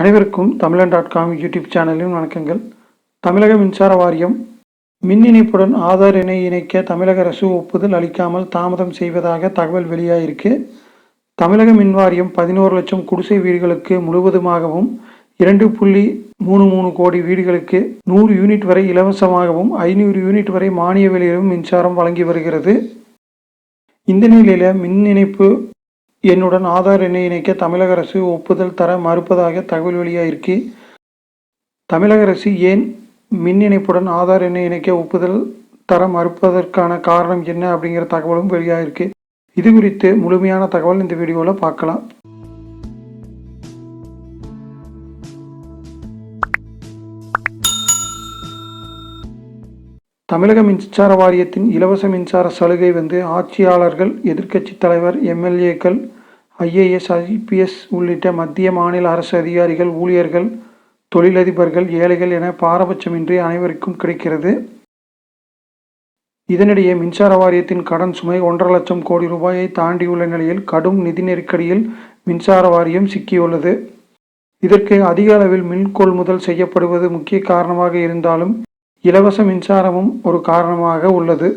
அனைவருக்கும் தமிழன் dot com YouTube சேனலின் வணக்கங்கள். தமிழக மின்சார வாரியம் மின் இணைப்புடன் ஆதார் எண்ணை இணைக்க தமிழக அரசு ஒப்புதல் அளிக்காமல் தாமதம் செய்வதாக தகவல் வெளியாயிருக்கு. தமிழக மின் வாரியம் பதினோரு லட்சம் குடிசை வீடுகளுக்கு முழுவதுமாகவும் இரண்டு புள்ளி மூணு மூணு கோடி வீடுகளுக்கு நூறு யூனிட் வரை இலவசமாகவும் ஐநூறு யூனிட் வரை மானிய விலையிலும் மின்சாரம் வழங்கி வருகிறது. இந்த நிலையில் மின் இணைப்பு என்னுடன் ஆதார் எண்ணை இணைக்க தமிழக அரசு ஒப்புதல் தர மறுப்பதாக தகவல் வெளியாகிருக்கு தமிழக அரசு ஏன் மின் இணைப்புடன் ஆதார் எண்ணை இணைக்க ஒப்புதல் தர மறுப்பதற்கான காரணம் என்ன அப்படிங்கிற தகவலும் வெளியாகிருக்கு இது குறித்து முழுமையான தகவல் இந்த வீடியோவில் பார்க்கலாம். தமிழக மின்சார வாரியத்தின் இலவச மின்சார சலுகை வந்து ஆட்சியாளர்கள் எதிர்க்கட்சி தலைவர் எம்எல்ஏக்கள் ஐஏஎஸ் ஐபிஎஸ் உள்ளிட்ட மத்திய மாநில அரசு அதிகாரிகள் ஊழியர்கள் தொழிலதிபர்கள் ஏழைகள் என பாரபட்சமின்றி அனைவருக்கும் கிடைக்கிறது. இதனிடையே மின்சார வாரியத்தின் கடன் சுமை ஒன்றரை லட்சம் கோடி ரூபாயை தாண்டியுள்ள நிலையில் கடும் நிதி நெருக்கடியில் மின்சார வாரியம் சிக்கியுள்ளது. இதற்கு அதிக அளவில் மின் கொள்முதல் செய்யப்படுவது முக்கிய காரணமாக இருந்தாலும் இலவச மின்சாரமும் ஒரு காரணமாக உள்ளது.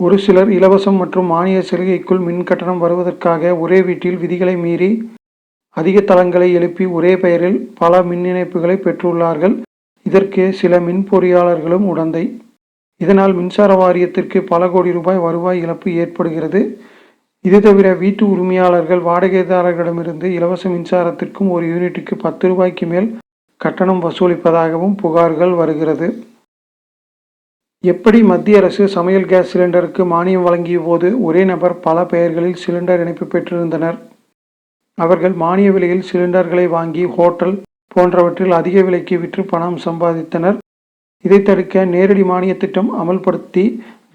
ஒரு சிலர் இலவசம் மற்றும் மானிய சலுகைக்குள் மின் கட்டணம் வருவதற்காக ஒரே வீட்டில் விதிகளை மீறி அதிக தளங்களை எழுப்பி ஒரே பெயரில் பல மின் இணைப்புகளை பெற்றுள்ளார்கள். இதற்கு சில மின் பொறியாளர்களும் உடந்தை. இதனால் மின்சார வாரியத்திற்கு பல கோடி ரூபாய் வருவாய் இழப்பு ஏற்படுகிறது. இது தவிர வீட்டு உரிமையாளர்கள் வாடகைதாரர்களிடமிருந்து இலவச மின்சாரத்திற்கும் ஒரு யூனிட்டுக்கு பத்து ரூபாய்க்கு மேல் கட்டணம் வசூலிப்பதாகவும் புகார்கள் வருகிறது. எப்படி மத்திய அரசு சமையல் கேஸ் சிலிண்டருக்கு மானியம் வழங்கிய போது ஒரே நபர் பல பெயர்களில் சிலிண்டர் இணைப்பு பெற்றிருந்தனர். அவர்கள் மானிய விலையில் சிலிண்டர்களை வாங்கி ஹோட்டல் போன்றவற்றில் அதிக விலைக்கு விற்று பணம் சம்பாதித்தனர். இதை தடுக்க நேரடி மானிய திட்டம் அமல்படுத்தி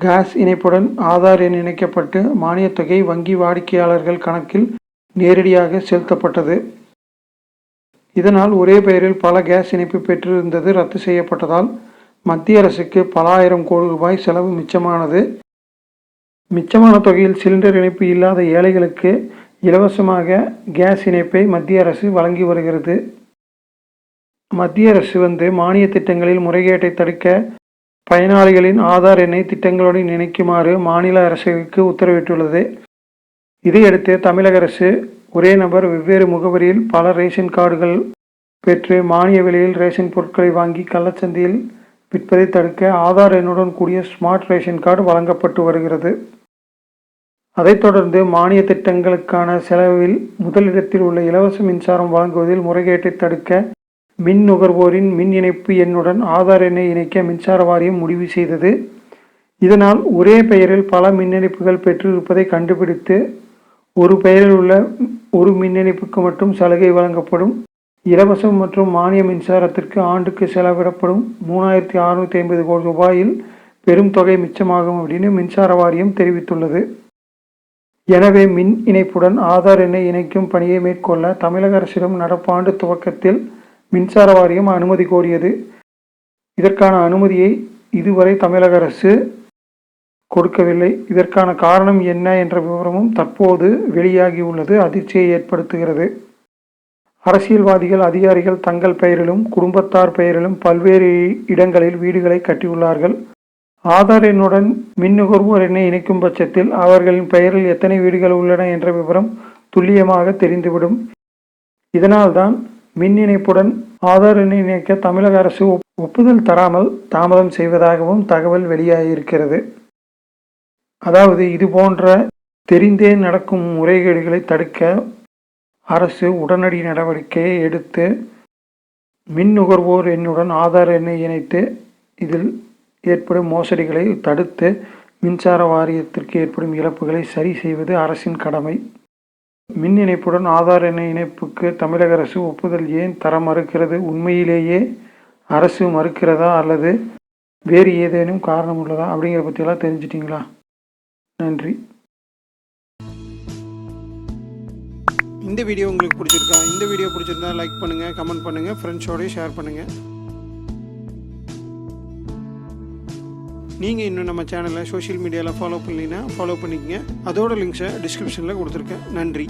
கேஸ் இணைப்புடன் ஆதார் எண் இணைக்கப்பட்டு மானியத் தொகை வங்கி வாடிக்கையாளர்கள் கணக்கில் நேரடியாக செலுத்தப்பட்டது. இதனால் ஒரே பெயரில் பல கேஸ் இணைப்பு பெற்றிருந்தது ரத்து செய்யப்பட்டதால் மத்திய அரசுக்கு பல ஆயிரம் கோடி ரூபாய் செலவு மிச்சமானது. மிச்சமான தொகையில் சிலிண்டர் இணைப்பு இல்லாத ஏழைகளுக்கு இலவசமாக கேஸ் இணைப்பை மத்திய அரசு வழங்கி வருகிறது. மத்திய அரசு வந்து மானிய திட்டங்களில் முறைகேட்டை தடுக்க பயனாளிகளின் ஆதார் எண்ணை திட்டங்களுடன் இணைக்குமாறு மாநில அரசுக்கு உத்தரவிட்டுள்ளது. இதையடுத்து தமிழக அரசு ஒரே நபர் வெவ்வேறு முகவரியில் பல ரேஷன் கார்டுகள் பெற்று மானிய விலையில் ரேஷன் பொருட்களை வாங்கி கள்ளச்சந்தையில் விற்பதை தடுக்க ஆதார் எண்ணுடன் கூடிய ஸ்மார்ட் ரேஷன் கார்டு வழங்கப்பட்டு வருகிறது. அதைத் தொடர்ந்து மானிய திட்டங்களுக்கான செலவில் முதலிடத்தில் உள்ள இலவச மின்சாரம் வழங்குவதில் முறைகேட்டை தடுக்க மின் நுகர்வோரின் மின் இணைப்பு எண்ணுடன் ஆதார் எண்ணை இணைக்க மின்சார வாரியம் முடிவு செய்தது. இதனால் ஒரே பெயரில் பல மின் இணைப்புகள் பெற்றிருப்பதை கண்டுபிடித்து ஒரு பெயரில் உள்ள ஒரு மின் இணைப்புக்கு மட்டும் சலுகை வழங்கப்படும். இலவசம் மற்றும் மானிய மின்சாரத்திற்கு ஆண்டுக்கு செலவிடப்படும் மூணாயிரத்தி அறுநூத்தி ஐம்பது கோடி ரூபாயில் பெரும் தொகை மிச்சமாகும் அப்படின்னு மின்சார வாரியம் தெரிவித்துள்ளது. எனவே மின் இணைப்புடன் ஆதார் எண்ணை இணைக்கும் பணியை மேற்கொள்ள தமிழக அரசிடம் நடப்பாண்டு துவக்கத்தில் மின்சார வாரியம் அனுமதி கோரியது. இதற்கான அனுமதியை இதுவரை தமிழக அரசு கொடுக்கவில்லை. இதற்கான காரணம் என்ன என்ற விவரமும் தற்போது வெளியாகியுள்ளது அதிர்ச்சியை ஏற்படுத்துகிறது. அரசியல்வாதிகள் அதிகாரிகள் தங்கள் பெயரிலும் குடும்பத்தார் பெயரிலும் பல்வேறு இடங்களில் வீடுகளை கட்டியுள்ளார்கள். ஆதார் எண்ணுடன் மின் நுகர்வோர் எண்ணை இணைக்கும் பட்சத்தில் அவர்களின் பெயரில் எத்தனை வீடுகள் உள்ளன என்ற விவரம் துல்லியமாக தெரிந்துவிடும். இதனால்தான் மின் இணைப்புடன் ஆதார் எண்ணை இணைக்க தமிழக அரசு ஒப்புதல் தராமல் தாமதம் செய்வதாகவும் தகவல் வெளியாகியிருக்கிறது. அதாவது இது போன்ற தெரிந்தே நடக்கும் முறைகேடுகளை தடுக்க அரசு உடனடி நடவடிக்கையை எடுத்து மின் நுகர்வோர் எண்ணுடன் ஆதார் எண்ணை இணைத்து இதில் ஏற்படும் மோசடிகளை தடுத்து மின்சார வாரியத்திற்கு ஏற்படும் இழப்புகளை சரி செய்வது அரசின் கடமை. மின் இணைப்புடன் ஆதார் எண்ணை இணைப்புக்கு தமிழக அரசு ஒப்புதல் ஏன் தர மறுக்கிறது? உண்மையிலேயே அரசு மறுக்கிறதா அல்லது வேறு ஏதேனும் காரணம் உள்ளதா அப்படிங்கிற பற்றியெல்லாம் தெரிஞ்சிட்டிங்களா? நன்றி. இந்த வீடியோ உங்களுக்கு பிடிச்சிருக்கா? இந்த வீடியோ பிடிச்சிருந்தா லைக் பண்ணுங்கள் கமெண்ட் பண்ணுங்கள் ஃப்ரெண்ட்ஸோடய ஷேர் பண்ணுங்கள் நீங்கள் இன்னும் நம்ம சேனலை சோஷியல் மீடியாவில் ஃபாலோ பண்ணலைன்னா ஃபாலோ பண்ணிக்கங்க. அதோட லிங்க்ஸை டிஸ்கிரிப்ஷனில் கொடுத்துருக்கேன். நன்றி.